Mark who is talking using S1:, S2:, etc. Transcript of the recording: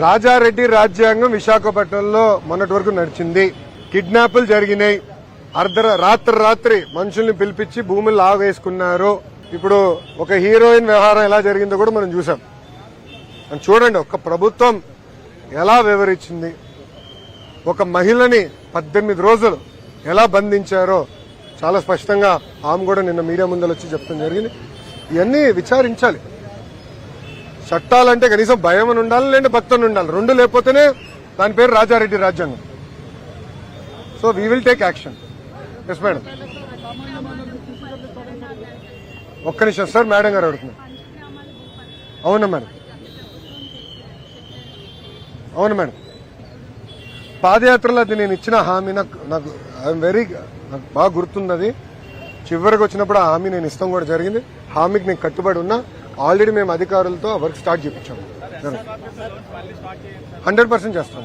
S1: రాజారెడ్డి రాజ్యాంగం విశాఖపట్నంలో మొన్నటి వరకు నడిచింది. కిడ్నాపులు జరిగినాయి. అర్ధ రాత్రి రాత్రి మనుషుల్ని పిలిపించి భూములు లాగేసుకున్నారు. ఇప్పుడు ఒక హీరోయిన్ వ్యవహారం ఎలా జరిగిందో కూడా మనం చూసాం. చూడండి ఒక ప్రభుత్వం ఎలా వివరించింది. ఒక మహిళని పద్దెనిమిది రోజులు ఎలా బంధించారో చాలా స్పష్టంగా ఆమె కూడా నిన్న మీడియా ముందర వచ్చి చెప్పడం జరిగింది. ఇవన్నీ విచారించాలి. చట్టాలంటే కనీసం భయం అని ఉండాలి లేదంటే భక్తులు ఉండాలి. రెండు లేకపోతేనే దాని పేరు రాజారెడ్డి రాజ్యాంగం. So we will take action yes madam ఒక్క నిమిషం సార్ మేడం గారు అడుగుతున్నారు. అవునా మేడం అవును మేడం పాదయాత్రలో అది నేను ఇచ్చిన హామీ నాకు నాకు ఐఎమ్ వెరీ నాకు బాగా గుర్తుంది అది చివరికి వచ్చినప్పుడు ఆ హామీ నేను ఇస్తాం కూడా జరిగింది. హామీకి నేను కట్టుబడి ఉన్నా. ఆల్రెడీ మేము అధికారులతో వర్క్ స్టార్ట్ చేయించాము హండ్రెడ్ పర్సెంట్ చేస్తాం.